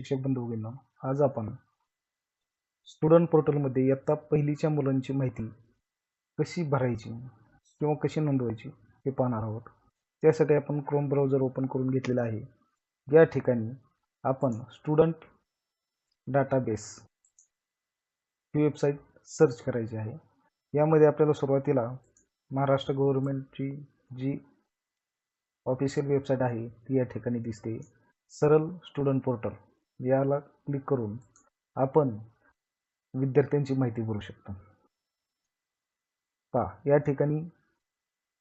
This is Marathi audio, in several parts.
शिक्षक बंधू भगिनींनो आज आपण स्टुडंट पोर्टलमध्ये इयत्ता पहिलीच्या मुलांची माहिती कशी भरायची किंवा कशी नोंदवायची हे पाहणार आहोत. त्यासाठी आपण क्रोम ब्राउझर ओपन करून घेतलेला आहे. या ठिकाणी आपण स्टुडंट डाटाबेस ही वेबसाईट सर्च करायची आहे. यामध्ये आपल्याला सुरुवातीला महाराष्ट्र गव्हर्नमेंटची जी ऑफिशियल वेबसाईट आहे ती या ठिकाणी दिसते. सरल स्टुडंट पोर्टल याला क्लिक करून आपण विद्यार्थ्यांची माहिती भरू शकतो. पहा या ठिकाणी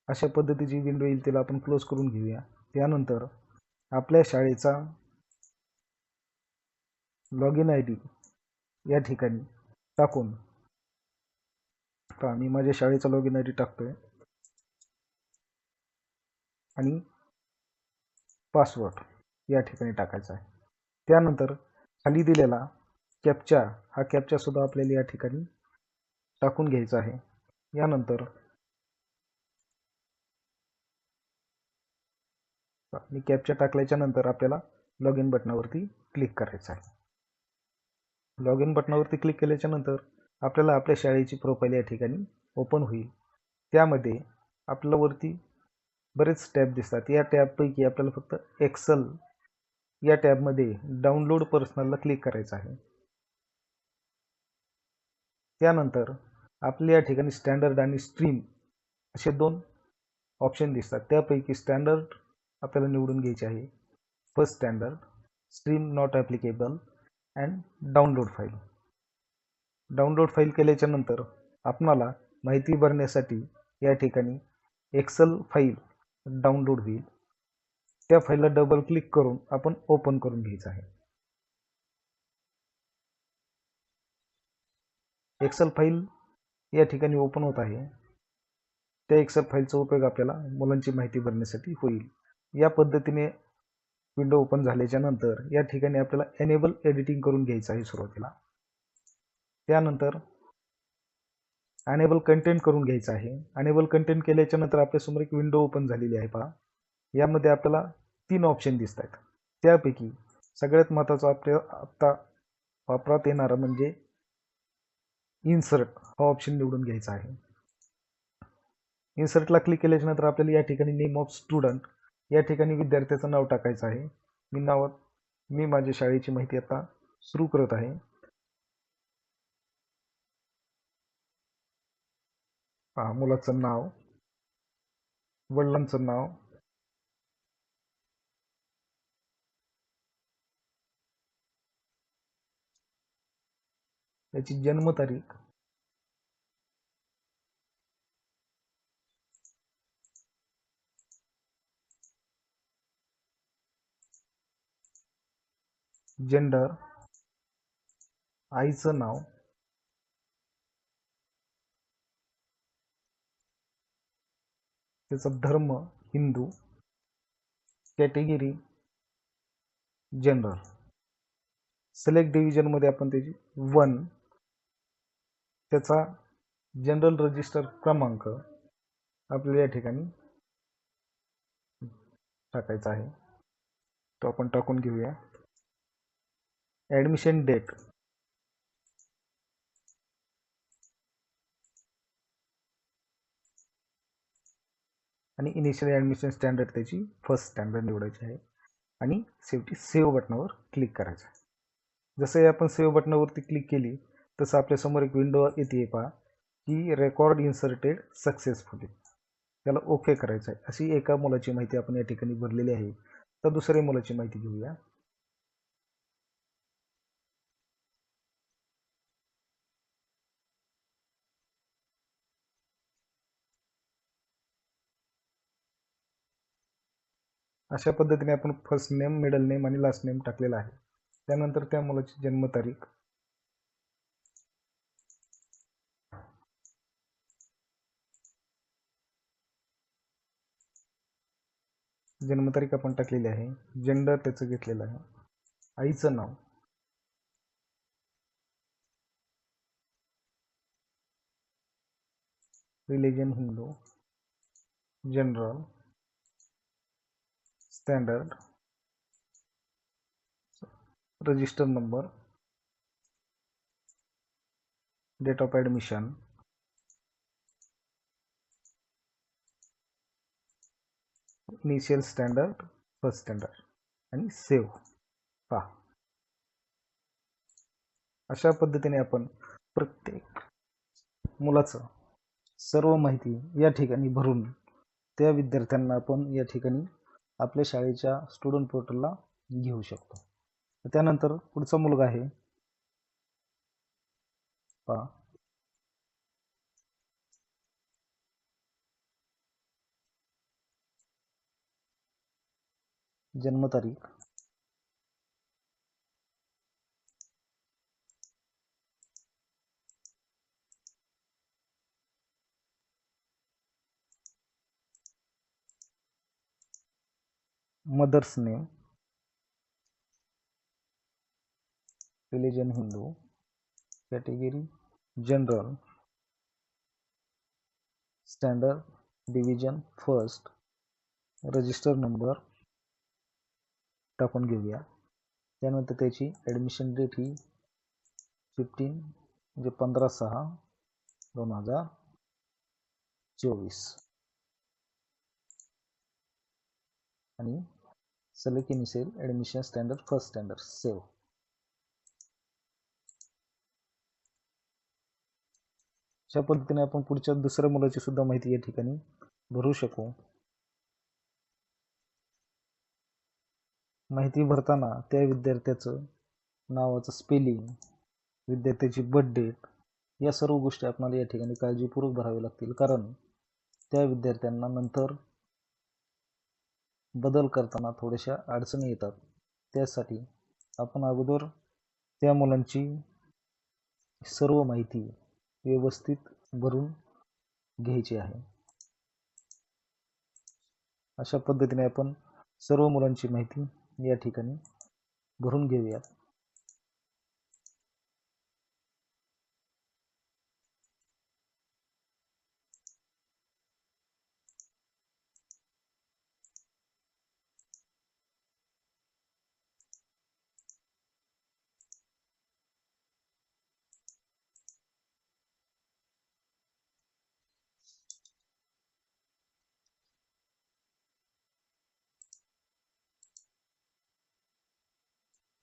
अशा पद्धतीची विंडो येईल तिला आपण क्लोज करून घेऊया. त्यानंतर आपल्या शाळेचा लॉग इन आय डी या ठिकाणी टाकून मी माझ्या शाळेचा लॉग इन आय डी टाकतोय. आणि पासवर्ड या ठिकाणी टाकायचा आहे. त्यानंतर खाली दिलेला कॅपचा हा कॅपचा सुद्धा आपल्याला या ठिकाणी टाकून घ्यायचा आहे. यानंतर मी कॅपचा टाकल्याच्या नंतर आपल्याला लॉग इन बटनावरती क्लिक करायचं आहे. लॉग इन बटनावरती क्लिक केल्याच्यानंतर आपल्याला आपल्या शाळेची प्रोफाईल या ठिकाणी ओपन होईल. त्यामध्ये आपल्याला वरती बरेच टॅब दिसतात. या टॅबपैकी आपल्याला फक्त एक्सल या टॅबमध्ये डाउनलोड पर्सनलला क्लिक करायचं आहे. त्यानंतर आपल्या या ठिकाणी स्टँडर्ड आणि स्ट्रीम असे दोन ऑप्शन दिसतात. त्यापैकी स्टँडर्ड आपल्याला निवडून घ्यायचे आहे. First standard stream not applicable and download file. Download file केल्याच्यानंतर आपणाला माहिती भरण्यासाठी या ठिकाणी एक्सल फाईल डाउनलोड होईल. त्या फाईलला डबल क्लिक करून आपण ओपन करून घ्यायचं आहे. एक्सेल फाईल या ठिकाणी ओपन होत आहे. त्या एक्सेल फाईलचा उपयोग आपल्याला मुलांची माहिती भरण्यासाठी होईल. या पद्धतीने विंडो ओपन झाल्याच्यानंतर या ठिकाणी आपल्याला एनेबल एडिटिंग करून घ्यायचं आहे सुरुवातीला. त्यानंतर अनेबल कंटेंट करून घ्यायचं आहे. अनेबल कंटेंट केल्याच्यानंतर आपल्यासमोर एक विंडो ओपन झालेली आहे पहा. यामध्ये आपल्याला तीन ऑप्शन दिसत आहेत. त्यापैकी सगळ्यात महत्त्वाचा आपल्या आत्ता वापरात येणारा म्हणजे इन्सर्ट हा ऑप्शन निवडून घ्यायचा आहे. इन्सर्टला क्लिक केल्याच्यानंतर आपल्याला या ठिकाणी नेम ऑफ स्टुडंट या ठिकाणी विद्यार्थ्याचं नाव टाकायचं आहे. मी नाव मी माझ्या शाळेची माहिती आता सुरू करत आहे. मुलाचं नाव वडिलांचं नाव त्याची जन्मतारीख. जेंडर आईचं नाव. त्याचा धर्म हिंदू. कॅटेगरी. जनरल सिलेक्ट डिव्हिजनमध्ये आपण त्याची वन त्याचा जनरल रजिस्टर क्रमांक आपल्याला या ठिकाणी टाकायचा आहे. तो आपण टाकून घेऊया. ॲडमिशन डेट आणि इनिशियल ॲडमिशन स्टँडर्ड त्याची फर्स्ट स्टँडर्ड निवडायची आहे. आणि शेवटी सेव्ह बटनावर क्लिक करायचं आहे. जसं आपण सेव्ह बटनावरती क्लिक केली तसं आपल्यासमोर एक विंडो येते पहा की रेकॉर्ड इन्सर्टेड सक्सेसफुली त्याला ओके करायचं आहे अशी एका मुलाची माहिती आपण या ठिकाणी भरलेली आहे. तर दुसऱ्या मुलाची माहिती घेऊया. अशा पद्धतीने आपण फर्स्ट नेम मिडल नेम आणि लास्ट नेम टाकलेला आहे. त्यानंतर त्या मुलाची जन्मतारीख जन्मतारीख आपण टाकलेली आहे. जेंडर त्याचं घेतलेलं आहे. आईचं नाव. Religion Hindu general standard register number date of admission initial standard first standard आणि सेव्ह पहा. अशा पद्धतीने आपण प्रत्येक मुलाचं सर्व माहिती या ठिकाणी भरून त्या विद्यार्थ्यांना आपण या ठिकाणी आपल्या शाळेच्या स्टुडंट पोर्टलला घेऊ शकतो. त्यानंतर पुढचा मुलगा आहे. पहा. जन्मतारीख mother's name religion Hindu category general standard division first register number टाकून घेऊया. त्यानंतर त्याची ॲडमिशन डेट ही फिफ्टीन म्हणजे पंधरा सहा दोन हजार चोवीस. आणि select initial admission standard first standard save अशा पद्धतीने आपण पुढच्या दुसऱ्या मुलाची सुद्धा माहिती या ठिकाणी भरू शकू. माहिती भरताना त्या विद्यार्थ्याचं नावाचं स्पेलिंग विद्यार्थ्याची बड्डेट या सर्व गोष्टी आपल्याला या ठिकाणी काळजीपूर्वक भराव्या लागतील. कारण त्या विद्यार्थ्यांना नंतर बदल करताना थोड्याशा अडचणी येतात. त्यासाठी आपण अगोदर त्या मुलांची सर्व माहिती व्यवस्थित भरून घ्यायची आहे. अशा पद्धतीने आपण सर्व मुलांची माहिती या ठिकाणी भरून घेऊयात.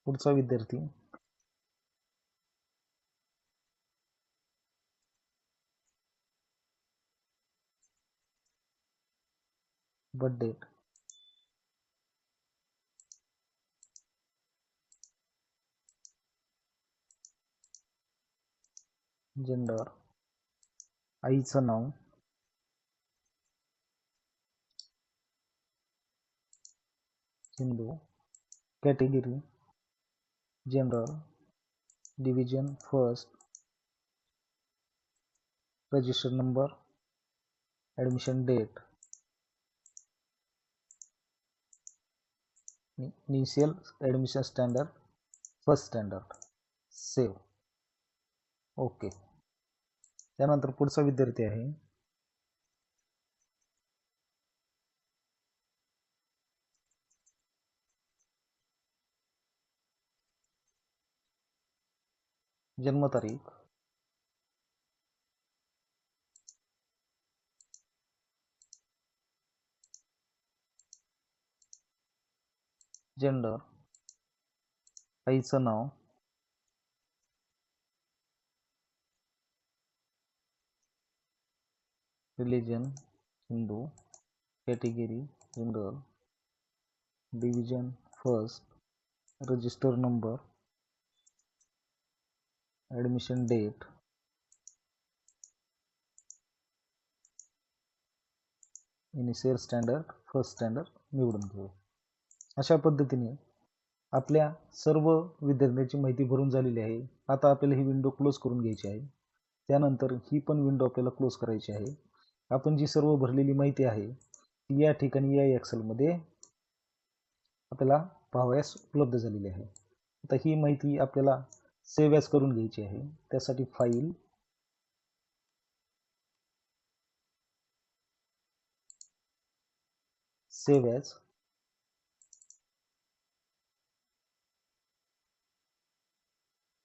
पुढचा विद्यार्थी. बर्थ डेट जेंडर आईचं नाव. Hindu category general division first register number admission date initial admission standard first standard save okay त्यानंतर पुढचा विद्यार्थी आहे. जन्मतारीख. जेंडर आईचं नाव. Religion Hindu category general division first register number admission date. Initial standard first standard निवडून घेऊ. अशा पद्धतीने आपल्या सर्व विद्यार्थ्यांची माहिती भरून झालेली आहे. आता आपल्याला ही विंडो क्लोज करून घ्यायची आहे. त्यानंतर ही पण विंडो आपल्याला क्लोज करायची आहे. आपण जी सर्व भरलेली माहिती आहे ती या ठिकाणी या एक्सेलमध्ये आपल्याला पाहावयास उपलब्ध झालेली आहे. आता ही माहिती आपल्याला सेव्ह ॲज करून घ्यायची आहे. त्यासाठी फाईल सेव्ह ॲज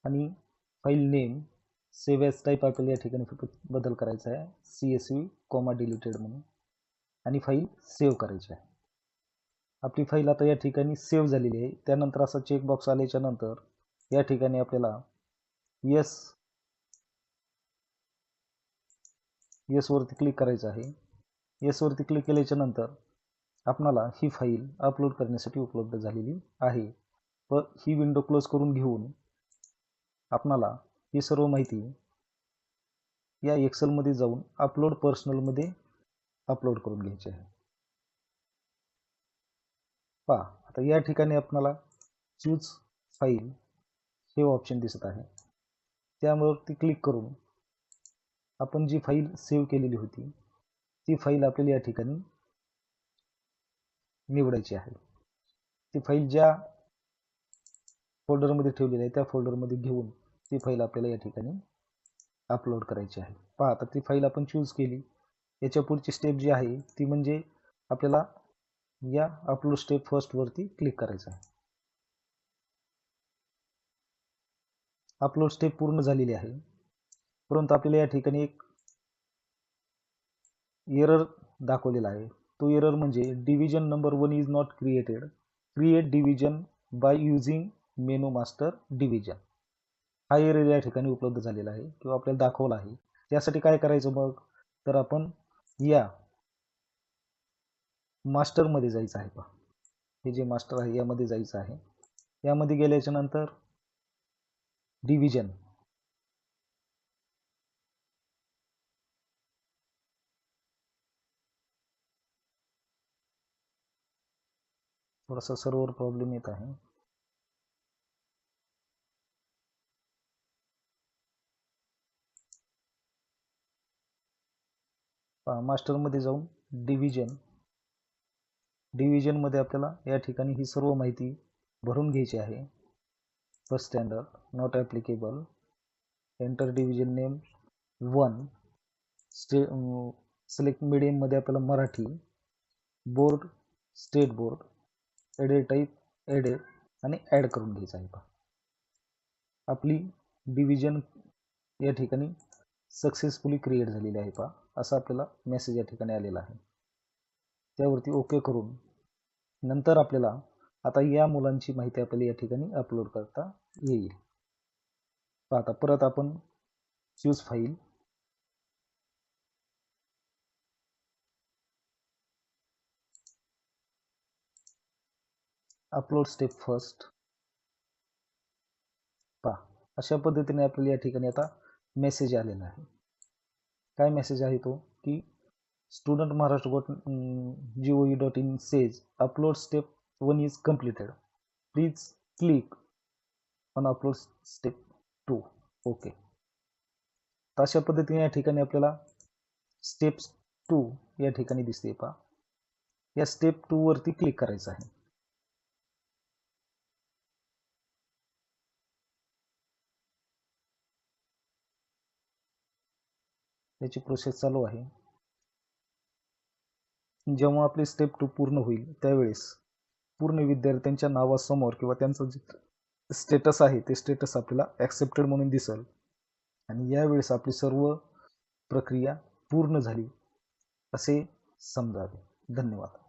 आणि file name save as type आपल्याला या ठिकाणी फक्त बदल करायचा आहे. C S V comma deleted म्हणून. आणि फाईल सेव्ह करायची आहे. आपली फाईल आता या ठिकाणी सेव्ह झालेली आहे. त्यानंतर असा चेकबॉक्स आल्याच्यानंतर या ठिकाणी आपल्याला यस येसवरती क्लिक करायचं आहे. यसवरती क्लिक केल्याच्यानंतर आपणाला ही फाईल अपलोड करण्यासाठी उपलब्ध झालेली आहे. व ही विंडो क्लोज करून घेऊन आपणाला ही सर्व माहिती या एक्सेलमध्ये जाऊन अपलोड पर्सनलमध्ये अपलोड करून घ्यायची आहे. पहा आता या ठिकाणी आपणाला चूज फाईल हे ऑप्शन दिसत आहे. त्यावरती क्लिक करून आपण जी फाईल सेव्ह केलेली होती ती फाईल आपल्याला या ठिकाणी निवडायची आहे. ती फाईल ज्या फोल्डरमध्ये ठेवलेली आहे त्या फोल्डरमध्ये घेऊन ती फाईल आपल्याला या ठिकाणी अपलोड करायची आहे. पहा आता ती फाईल आपण चूज केली. याच्या पुढची स्टेप जी आहे ती म्हणजे आपल्याला या अपलोड स्टेप फर्स्टवरती क्लिक करायचं आहे. अपलोड स्टेप पूर्ण झालेली आहे. परंतु आपल्याला या ठिकाणी एक एरर दाखवलेला आहे. तो एरर म्हणजे division number one is not created create division by using menu master division हा एरर या ठिकाणी उपलब्ध झालेला आहे किंवा आपल्याला दाखवला आहे. यासाठी काय करायचं मग? तर आपण या मास्टरमध्ये जायचं आहे पहा. हे जे मास्टर आहे यामध्ये जायचं आहे. यामध्ये गेल्याच्यानंतर डिव्हिजन. थोडासा सर्वर प्रॉब्लेम येत आहे. मास्टरमध्ये जाऊन डिव्हिजन डिव्हिजनमध्ये आपल्याला या ठिकाणी ही सर्व माहिती भरून घ्यायची आहे. First standard not applicable enter division name one stay select मीडियममध्ये आपल्याला Marathi. Board state board aided type aided आणि ॲड करून घ्यायचं आहे पहा आपली डिव्हिजन या ठिकाणी सक्सेसफुली क्रिएट झालेली आहे पहा असा आपल्याला मेसेज या ठिकाणी आलेला आहे. त्यावरती ओके करून नंतर आपल्याला आता या मुलांची माहिती आपल्याला या ठिकाणी अपलोड करता येईल. आता परत आपण choose file upload step first पहा अशा पद्धतीने आपल्याला या ठिकाणी आता मेसेज आलेला आहे. काय मेसेज आहे तो? की student Maharashtra dot G O E dot in says upload step one is completed. Please click on upload step two okay तर अशा पद्धतीने या ठिकाणी आपल्याला स्टेप्स टू या ठिकाणी दिसते पहा. या स्टेप टू वरती क्लिक करायचं आहे. याची प्रोसेस चालू आहे. जेव्हा आपली स्टेप टू पूर्ण होईल त्यावेळेस पूर्ण विद्यार्थ्यांच्या नावासमोर किंवा त्यांचं जे स्टेटस आहे ते स्टेटस आपल्याला ॲक्सेप्टेड म्हणून दिसेल. आणि यावेळेस आपली सर्व प्रक्रिया पूर्ण झाली असे समजावे. धन्यवाद.